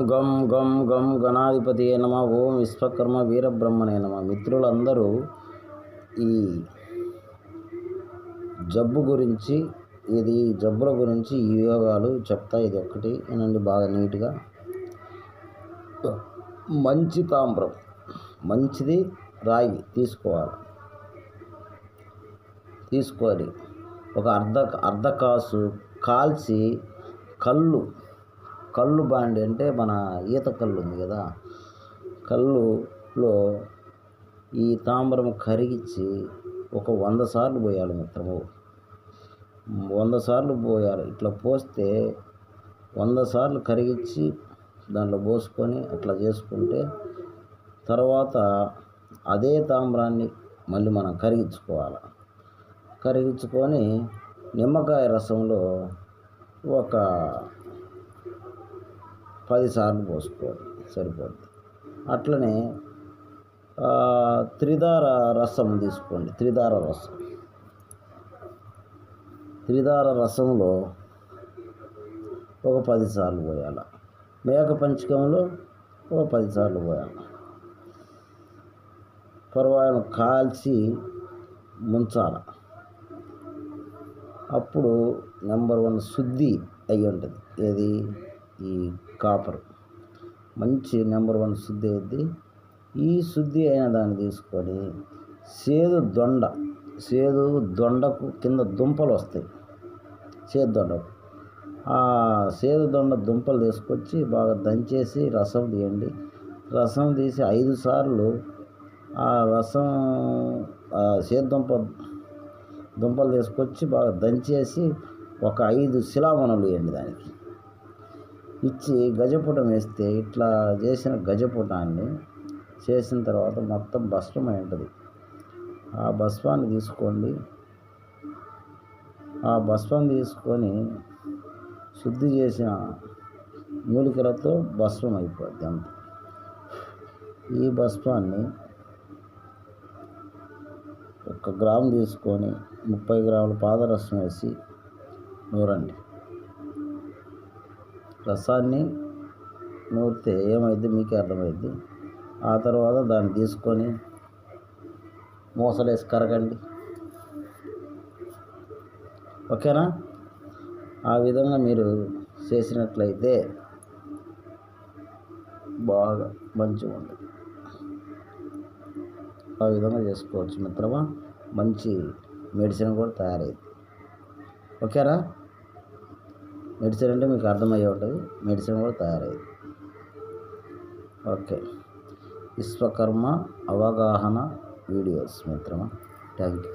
గం గం గం గణాధిపతి నమ ఓం విశ్వకర్మ వీరబ్రహ్మణే నమ. మిత్రులందరూ ఈ జబ్బు గురించి ఇది జబ్బుల గురించి ఈ యోగాలు చెప్తా. ఇది ఒక్కటి వినండి బాగా నీట్గా. మంచి తాంబ్రం మంచిది రాగి తీసుకోవాలి. తీసుకోవాలి. ఒక అర్ధ అర్ధ కాసు కాల్చి కళ్ళు కళ్ళు బాండి అంటే మన ఈత కళ్ళు ఉంది కదా. కళ్ళులో ఈ తాంబరం కరిగించి ఒక వంద సార్లు పోయాలి మిత్రము. వంద సార్లు పోయాలి. ఇట్లా పోస్తే వంద సార్లు కరిగించి దాంట్లో పోసుకొని అట్లా చేసుకుంటే తర్వాత అదే తామ్రాన్ని మళ్ళీ మనం కరిగించుకోవాలి. కరిగించుకొని నిమ్మకాయ రసంలో ఒక పదిసార్లు పోసుకోవాలి సరిపోద్ది. అట్లనే త్రిధార రసం తీసుకోండి త్రిధార రసం. త్రిధార రసంలో ఒక పదిసార్లు పోయాల. మేక పంచకంలో ఒక పదిసార్లు పోయాల. పర్వాలను కాల్చి ముంచాల. అప్పుడు నెంబర్ వన్ శుద్ధి అయి ఉంటుంది. ఏది? ఈ కాపర్. మంచి నెంబర్ వన్ శుద్ధి అయింది ఈ శుద్ధి అయిన దాన్ని తీసుకొని సేదు దొండ సేదు దొండకు కింద దుంపలు వస్తాయి. సేదు దొండకు. ఆ సేదు దొండ దుంపలు తీసుకొచ్చి బాగా దంచేసి రసం తీయండి. రసం తీసి ఐదు సార్లు ఆ రసం సేదు దుంప దుంపలు తీసుకొచ్చి బాగా దంచేసి ఒక ఐదు శిలామణులు వేయండి దానికి. ఇచ్చి గజపుటం వేస్తే ఇట్లా చేసిన గజపుటాన్ని చేసిన తర్వాత మొత్తం భస్మమై ఉంటుంది. ఆ భస్వాన్ని తీసుకోండి. ఆ భస్వం తీసుకొని శుద్ధి చేసిన మూలికలతో భస్మం అయిపోద్ది అంత. ఈ భస్వాన్ని ఒక గ్రాము తీసుకొని ముప్పై గ్రాముల పాదరసం వేసి నూరండి. రసాన్ని నూరితే ఏమైంది మీకే అర్థమైంది ఆ తర్వాత దాన్ని తీసుకొని మూసలేసి కరగండి. ఓకేనా? ఆ విధంగా మీరు చేసినట్లయితే బాగా మంచిగా ఉంటుంది. ఆ విధంగా చేసుకోవచ్చు మిత్రమా. మంచి మెడిసిన్ కూడా తయారైంది ఓకేనా? మెడిసిన్ అంటే మీకు అర్థమయ్యే ఉంటుంది. మెడిసిన్ కూడా తయారయ్యేది. ఓకే. విశ్వకర్మ అవగాహన వీడియోస్ మిత్రమా? Thank you